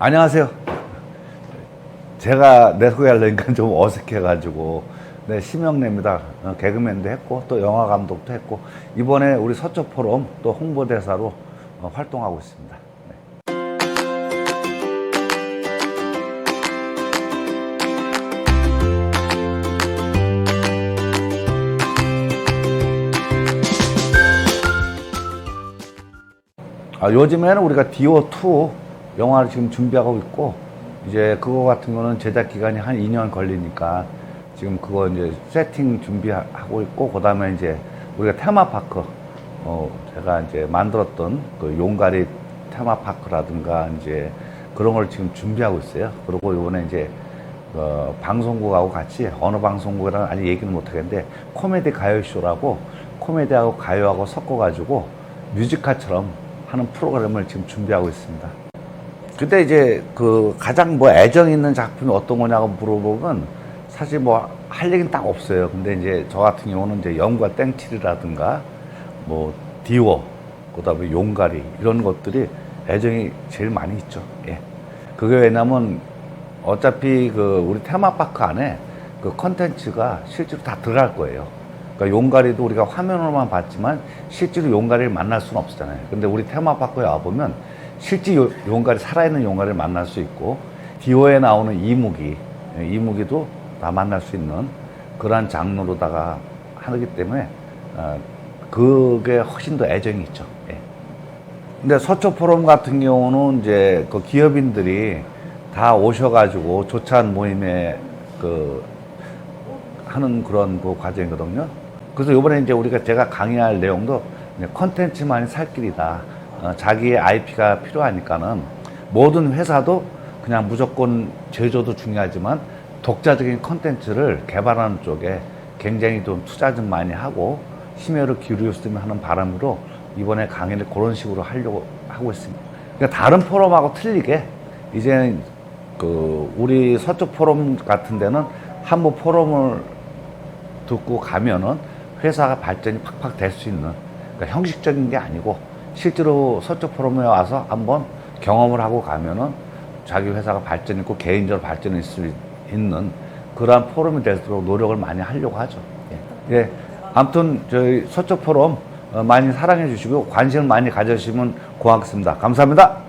안녕하세요. 제가 내 소개하려니까 좀 어색해가지고 네 심영래입니다. 어, 개그맨도 했고 또 영화 감독도 했고 이번에 우리 서초 포럼 또 홍보대사로 어, 활동하고 있습니다. 네. 아, 요즘에는 우리가 디오2 영화를 지금 준비하고 있고, 이제 그거 같은 거는 제작 기간이 한 2년 걸리니까 지금 그거 이제 세팅 준비하고 있고, 그 다음에 이제 우리가 테마파크, 어, 제가 이제 만들었던 그 용가리 테마파크라든가 이제 그런 걸 지금 준비하고 있어요. 그리고 이번에 이제 어, 방송국하고 같이 어느 방송국이랑 아직 얘기는 못 하겠는데 코미디 가요쇼라고 코미디하고 가요하고 섞어가지고 뮤지컬처럼 하는 프로그램을 지금 준비하고 있습니다. 근데 이제 그 가장 뭐 애정 있는 작품이 어떤 거냐고 물어보면 사실 뭐 할 얘기는 딱 없어요. 근데 이제 저 같은 경우는 이제 영과 땡칠이라든가 뭐 디워, 그다음에 용가리 이런 것들이 애정이 제일 많이 있죠. 예. 그게 왜냐면 어차피 그 우리 테마파크 안에 그 컨텐츠가 실제로 다 들어갈 거예요. 그러니까 용가리도 우리가 화면으로만 봤지만 실제로 용가리를 만날 수는 없잖아요. 근데 우리 테마파크에 와보면 실제 요- 용가리, 살아있는 용가리를 만날 수 있고, 디오에 나오는 이무기, 예, 이무기도 다 만날 수 있는 그러한 장르로다가 하기 때문에, 어, 그게 훨씬 더 애정이 있죠. 예. 근데 서초 포럼 같은 경우는 이제 그 기업인들이 다 오셔가지고 조찬 모임에 그 하는 그런 그 과정이거든요. 그래서 이번에 이제 우리가 제가 강의할 내용도 컨텐츠만이 살 길이다. 어, 자기의 IP가 필요하니까는 모든 회사도 그냥 무조건 제조도 중요하지만 독자적인 컨텐츠를 개발하는 쪽에 굉장히 좀 투자 좀 많이 하고 심혈을 기울였으면 하는 바람으로 이번에 강의를 그런 식으로 하려고 하고 있습니다. 그러니까 다른 포럼하고 틀리게 이제는 그 우리 서쪽 포럼 같은 데는 한번 포럼을 듣고 가면은 회사가 발전이 팍팍 될 수 있는 그러니까 형식적인 게 아니고 실제로 서쪽 포럼에 와서 한번 경험을 하고 가면은 자기 회사가 발전 있고 개인적으로 발전할 수 있는 그러한 포럼이 될수록 노력을 많이 하려고 하죠. 예. 예. 아무튼 저희 서쪽 포럼 어, 많이 사랑해 주시고 관심을 많이 가져주시면 고맙겠습니다. 감사합니다.